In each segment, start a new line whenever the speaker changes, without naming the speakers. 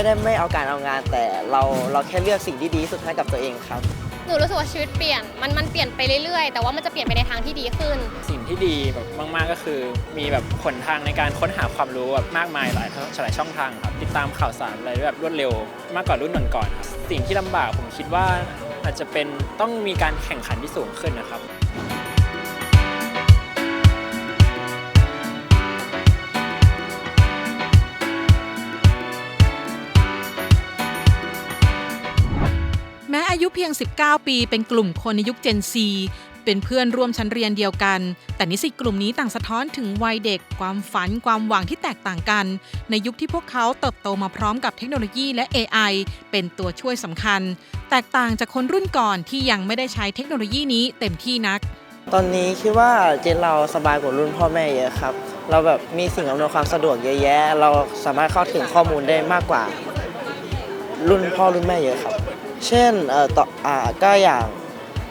ไม่ได้ไม่เอาการเอางาน แต่เราเราแค่เลือกสิ่งที่ดีที่สุดให้กับตัวเองครับ
หนูรู้สึกว่าชีวิตเปลี่ยนมันมันเปลี่ยนไปเรื่อยๆ แต่ว่ามันจะเปลี่ยนไปในทางที่ดีขึ้น
สิ่งที่ดีแบบมาก ๆ ก็คือ มีแบบหนทางในการค้นหาความรู้แบบมากมายหลายหลายช่องทางครับติดตามข่าวสารอะไรแบบรวดเร็ว มากกว่ารุ่นก่อนๆครับสิ่งที่ลำบากผมคิดว่าอาจจะเป็นต้องมีการแข่งขันที่สูงขึ้นนะครับ
แม้อายุเพียง 19 ปี เป็นกลุ่มคนในยุค Gen Z เป็นเพื่อนร่วมชั้นเรียนเดียวกัน แต่นิสิตกลุ่มนี้ต่างสะท้อนถึงวัยเด็ก ความฝัน ความหวังที่แตกต่างกัน ในยุคที่พวกเขาเติบโตมาพร้อมกับเทคโนโลยีและ AI เป็นตัวช่วยสำคัญ แตกต่างจากคนรุ่นก่อนที่ยังไม่ได้ใช้เทคโนโลยีนี้เต็มที่นัก
ตอนนี้คิดว่าเจนเราสบายกว่ารุ่นพ่อแม่เยอะครับ เราแบบมีสิ่งอำนวยความสะดวกเยอะแยะ เราสามารถเข้าถึงข้อมูลได้มากกว่า รุ่นพ่อรุ่นแม่เยอะครับ เช่นเอ่อต่ออ่าก็อย่าง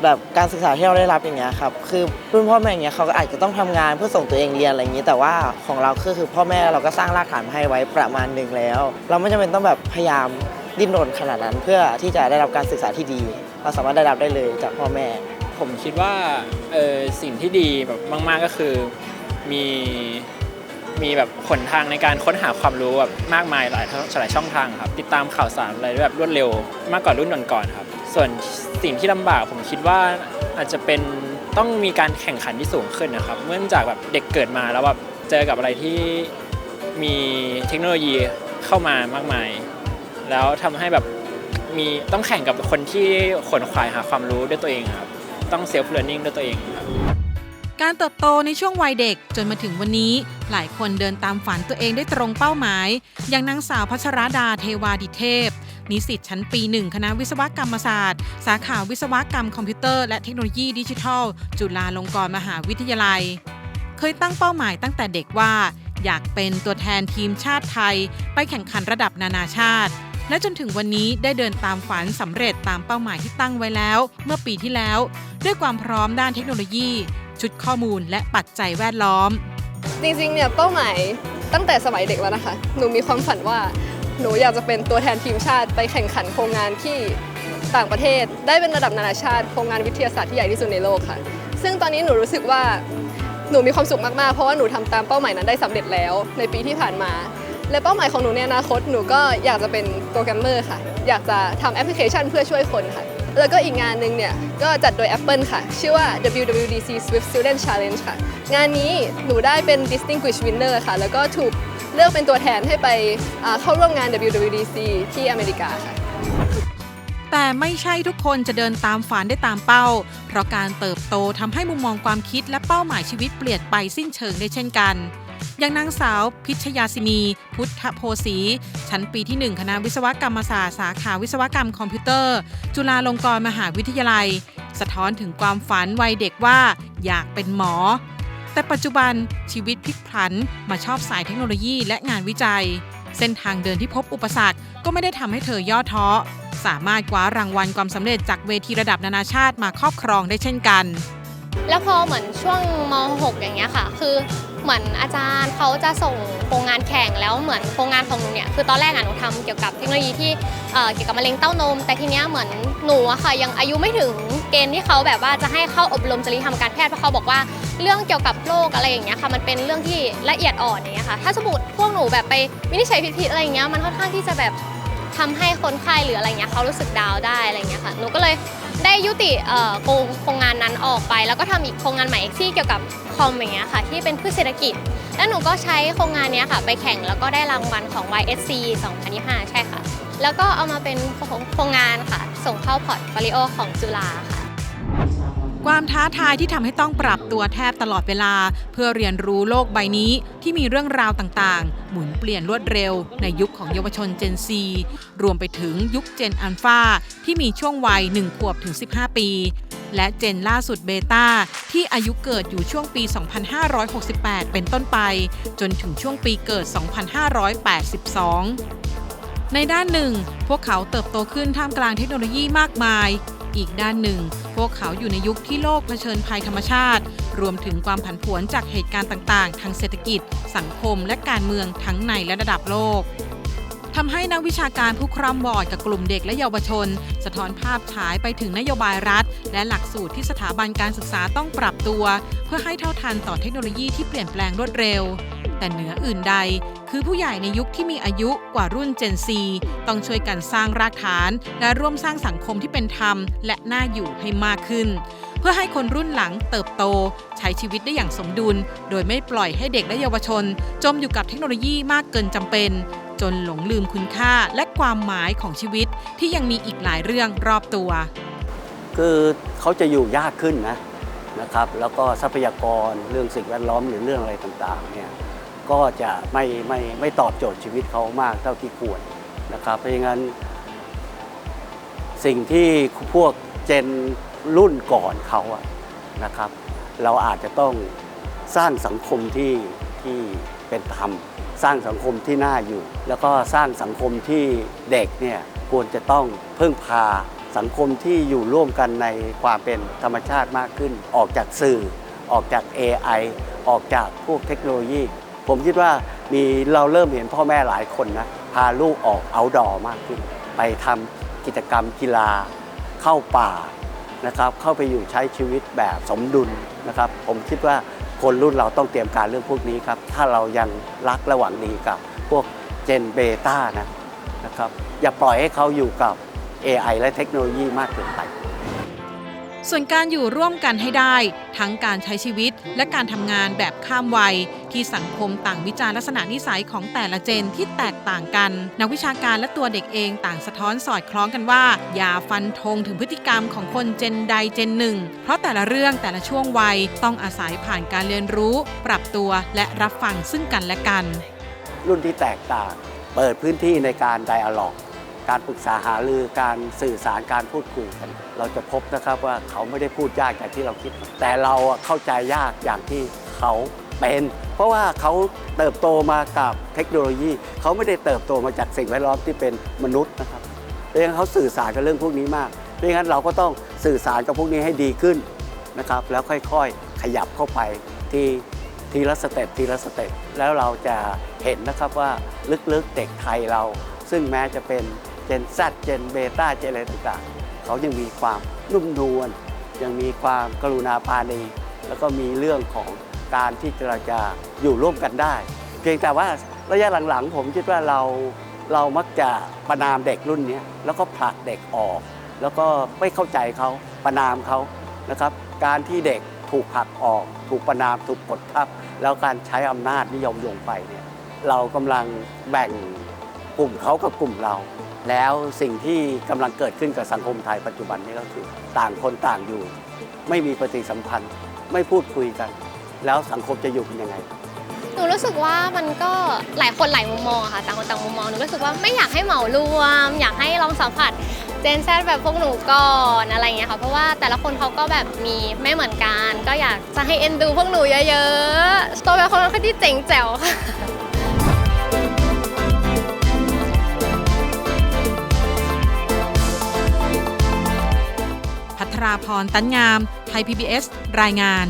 แบบการศึกษาที่เราได้รับอย่างเงี้ยครับคือรุ่นพ่อแม่อย่างเงี้ยเขาก็อาจจะต้องทำงานเพื่อส่งตัวเองเรียนอะไรอย่างงี้ แต่ว่าของเราก็คือพ่อแม่เราก็สร้างรากฐานมาให้ไว้ประมาณหนึ่งแล้ว เราไม่จำเป็นต้องแบบพยายามดิ้นรนขนาดนั้น เพื่อที่จะได้รับการศึกษาที่ดี เราสามารถได้รับได้เลยจากพ่อแม่
ผมคิดว่าเออสิ่งที่ดีแบบมาก ๆก็คือมี มีแบบหนทางในการค้นหาความรู้แบบมากมายหลายหลายช่องทางครับติดตามข่าวสารอะไรด้แบบรวดเร็วมากกว่ารุ่นก่อนๆครับ ส่วนสิ่งที่ลำบากผมคิดว่าอาจจะเป็นต้องมีการแข่งขันที่สูงขึ้นนะครับเนื่องจากแบบเด็กเกิดมาแล้วแบบเจอกับอะไรที่มีเทคโนโลยีเข้ามามากมาย แล้วทำให้แบบมีต้องแข่งกับคนที่ขนขวายหาความรู้ด้วยตัวเองครับ ต้องเซลฟ์เ e ี r นิ่งด้วยตัวเองครับ
การเติบโตในช่วงวัยเด็กจนมาถึงวันนี้ หลายคนเดินตามฝันตัวเองได้ตรงเป้าหมาย อย่างนางสาวพัชรดาเทวาดิเทพ นิสิตชั้นปีหนึ่งคณะวิศวกรรมศาสตร์ สาขาวิศวกรรมคอมพิวเตอร์และเทคโนโลยีดิจิทัล จุฬาลงกรณ์มหาวิทยาลัย เคยตั้งเป้าหมายตั้งแต่เด็กว่า อยากเป็นตัวแทนทีมชาติไทย ไปแข่งขันระดับนานาชาติและจนถึงวันนี้ได้เดินตามฝันสำเร็จตามเป้าหมายที่ตั้งไว้แล้ว เมื่อปีที่แล้ว ด้วยความพร้อมด้านเทคโนโลยี ชุดข้อมูลและปัจจัยแวดล้อม
จริงๆ เนี่ยเป้าหมายตั้งแต่สมัยเด็กแล้วนะคะ หนูมีความฝันว่าหนูอยากจะเป็นตัวแทนทีมชาติไปแข่งขันโครงงานที่ต่างประเทศ ได้เป็นระดับนานาชาติโครงงานวิทยาศาสตร์ที่ใหญ่ที่สุดในโลกค่ะ ซึ่งตอนนี้หนูรู้สึกว่าหนูมีความสุขมากๆ เพราะว่าหนูทำตามเป้าหมายนั้นได้สำเร็จแล้วในปีที่ผ่านมา และเป้าหมายของหนูในอนาคตหนูก็อยากจะเป็นโปรแกรมเมอร์ค่ะ อยากจะทำแอปพลิเคชันเพื่อช่วยคนค่ะ แล้วก็อีกงานหนึ่งเนี่ย ก็จัดโดย Apple ค่ะ ชื่อว่า WWDC Swift Student Challenge ค่ะ งานนี้หนูได้เป็น Distinguished Winner ค่ะ แล้วก็ถูกเลือกเป็นตัวแทนให้ไปเข้าร่วมงาน WWDC ที่อเมริกาค่ะ
แต่ไม่ใช่ทุกคนจะเดินตามฝันได้ตามเป้า เพราะการเติบโตทำให้มุมมองความคิดและเป้าหมายชีวิตเปลี่ยนไปสิ้นเชิงได้เช่นกัน อย่างนางสาวพิชยาสินี พุทธโพสี ชั้นปีที่ 1 คณะวิศวกรรมศาสตร์สาขาวิศวกรรมคอมพิวเตอร์ จุฬาลงกรณ์มหาวิทยาลัย สะท้อนถึงความฝันวัยเด็กว่าอยากเป็นหมอ แต่ปัจจุบันชีวิตพลิกผันมาชอบสายเทคโนโลยีและงานวิจัย เส้นทางเดินที่พบอุปสรรคก็ไม่ได้ทำให้เธอย่อท้อสามารถคว้ารางวัลความสำเร็จจากเวทีระดับนานาชาติมาครอบครองได้เช่นกัน
แล้วพอเหมือนช่วงม .6 อย่างเงี้ยค่ะ คือ เหมือนอาจารย์เขาจะส่งโครงงานแข่งแล้วเหมือนโครงงานของหนูเนี่ยคือตอนแรกอะหนูทำเกี่ยวกับเทคโนโลยีที่เกี่ยวกับมะเร็งเต้านม แต่ทีเนี้ยเหมือนหนูอะค่ะยังอายุไม่ถึงเกณฑ์ที่เขาแบบว่าจะให้เข้าอบรมจริยธรรมการแพทย์เพราะเขาบอกว่าเรื่องเกี่ยวกับโรคอะไรอย่างเงี้ยค่ะมันเป็นเรื่องที่ละเอียดอ่อนอย่างเงี้ยค่ะถ้าสมมติพวกหนูแบบไปวินิจฉัยผิดๆอะไรอย่างเงี้ยมันค่อนข้างที่จะแบบทำให้คนไข้หรืออะไรเงี้ยเขารู้สึกดาวได้อะไรเงี้ยค่ะหนูก็เลย ได้ยุติโครงงานนั้นออกไป แล้วก็ทำอีกโครงงานใหม่ที่เกี่ยวกับคอมอย่างเงี้ยค่ะที่เป็นพืชเศรษฐกิจ แล้วหนูก็ใช้โครงงานนี้ค่ะ ไปแข่งแล้วก็ได้รางวัลของ YSC 2025 ใช่ค่ะ แล้วก็เอามาเป็นโครงงานค่ะ ส่งเข้าพอร์ตโฟลิโอของจุฬาค่ะ
ความท้าทายที่ทำให้ต้องปรับตัวแทบตลอดเวลา เพื่อเรียนรู้โลกใบนี้ที่มีเรื่องราวต่างๆ หมุนเปลี่ยนรวดเร็ว ในยุคของเยาวชน Gen Z รวมไปถึงยุค Gen Alpha ที่มีช่วงวัย 1 ขวบถึง 15 ปี และเจนล่าสุดเบต้าที่อายุเกิดอยู่ช่วงปี 2568 เป็นต้นไป จนถึงช่วงปีเกิด 2582 ในด้านหนึ่ง พวกเขาเติบโตขึ้นท่ามกลางเทคโนโลยีมากมาย อีกด้านหนึ่ง พวกเขาอยู่ในยุคที่โลกเผชิญภัยธรรมชาติ รวมถึงความผันผวนจากเหตุการณ์ต่างๆ ทางเศรษฐกิจ สังคม และการเมืองทั้งในและระดับโลกทำให้นักวิชาการผู้คร่ำวอร์ดกับกลุ่มเด็กและเยาวชน สะท้อนภาพฉายไปถึงนโยบายรัฐ และหลักสูตรที่สถาบันการศึกษาต้องปรับตัว เพื่อให้เท่าทันต่อเทคโนโลยีที่เปลี่ยนแปลงรวดเร็ว แต่เหนืออื่นใด คือผู้ใหญ่ในยุคที่มีอายุกว่ารุ่น Gen Z ต้องช่วยกันสร้างรากฐาน และร่วมสร้างสังคมที่เป็นธรรม และน่าอยู่ให้มากขึ้น เพื่อให้คนรุ่นหลังเติบโต ใช้ชีวิตได้อย่างสมดุล โดยไม่ปล่อยให้เด็กและเยาวชน จมอยู่กับเทคโนโลยีมากเกินจำเป็น จนหลงลืมคุณค่าและความหมายของชีวิตที่ยังมีอีกหลายเรื่องรอบตัว
คือเขาจะอยู่ยากขึ้นนะนะครับแล้วก็ทรัพยากรเรื่องสิ่งแวดล้อมหรือเรื่องอะไรต่างๆเนี่ย ก็จะไม่ไม่ไม่ตอบโจทย์ชีวิตเขามากเท่าที่ควรนะครับ เพราะงั้น สิ่งที่พวกเจนรุ่นก่อนเขาอะนะครับ เราอาจจะต้องสร้างสังคมที่ที่เป็นธรรม สร้างสังคมที่น่าอยู่ แล้วก็สร้างสังคมที่เด็กเนี่ยควรจะต้องพึ่งพาสังคมที่อยู่ร่วมกันในความเป็นธรรมชาติมากขึ้น ออกจากสื่อ ออกจาก AI ออกจากพวกเทคโนโลยี ผมคิดว่ามีเราเริ่มเห็นพ่อแม่หลายคนนะพาลูกออกเอาดอมากขึ้น ไปทำกิจกรรมกีฬาเข้าป่านะครับเข้าไปอยู่ใช้ชีวิตแบบสมดุลนะครับ ผมคิดว่าคนรุ่นเราต้องเตรียมการเรื่องพวกนี้ครับ ถ้าเรายังรักและหวังดีกับพวกเจนเบต้านะนะครับ อย่าปล่อยให้เขาอยู่กับ AI และเทคโนโลยีมากเกินไป
ส่วนการอยู่ร่วมกันให้ได้ ทั้งการใช้ชีวิตและการทำงานแบบข้ามวัย ที่สังคมต่างวิจารณ์ลักษณะนิสัยของแต่ละเจนที่แตกต่างกัน นักวิชาการและตัวเด็กเองต่างสะท้อนสอดคล้องกันว่า อย่าฟันธงถึงพฤติกรรมของคนเจนใดเจนหนึ่ง เพราะแต่ละเรื่องแต่ละช่วงวัยต้องอาศัยผ่านการเรียนรู้ ปรับตัวและรับฟังซึ่งกันและกัน
รุ่นที่แตกต่าง เปิดพื้นที่ในการไดอะล็อก การปรึกษาหารือการสื่อสารการพูดคุยกัน เราจะพบนะครับว่าเขาไม่ได้พูดยากอย่างที่เราคิด แต่เราเข้าใจยากอย่างที่เขาเป็น เพราะว่าเขาเติบโตมากับเทคโนโลยี เขาไม่ได้เติบโตมาจากสิ่งแวดล้อมที่เป็นมนุษย์นะครับเพราะฉะนั้นเขาสื่อสารกับเรื่องพวกนี้มากเพราะงั้นเราก็ต้องสื่อสารกับพวกนี้ให้ดีขึ้นนะครับแล้วค่อยๆขยับเข้าไปที่ทีละสเต็ปทีละสเต็ปแล้วเราจะเห็นนะครับว่าลึกๆเด็กไทยเรา ซึ่งแม้จะเป็น จน Z เจนเบต้าเจนอะไรต่างๆ เขายังมีความนุ่มนวลยังมีความกรุณาปาณีแล้วก็มีเรื่องของการที่เราจะอยู่ร่วมกันได้ เพียงแต่ว่าระยะหลังๆ ผมคิดว่าเราเรามักจะประนามเด็กรุ่นนี้แล้วก็ผลักเด็กออก แล้วก็ไม่เข้าใจเขาประนามเขานะครับ การที่เด็กถูกผลักออก ถูกประนามถูกกดทับ แล้วการใช้อำนาจนิยมลงไปเนี่ยเรากำลังแบ่งกลุ่มเขากับกลุ่มเรา แล้วสิ่งที่กำลังเกิดขึ้นกับสังคมไทยปัจจุบันนี้ก็คือ ต่างคนต่างอยู่ ไม่มีปฏิสัมพันธ์ ไม่พูดคุยกัน แล้วสังคมจะอยู่เป็นยังไง
หนูรู้สึกว่ามันก็หลายคนหลายมุมมองอะค่ะต่างคนต่างมุมมองหนูรู้สึกว่าไม่อยากให้เหมารวม อยากให้ลองสัมผัสเจนแซแบบพวกหนูก่อนอะไรอย่างเงี้ยค่ะเพราะว่าแต่ละคนเขาก็แบบมีไม่เหมือนกัน ก็อยากจะให้เอ็นดูพวกหนูเยอะๆตัวเป็นคนที่เจ๋งแจ๋วค่ะ
พัทราพร ตันงาม ไทย PBS รายงาน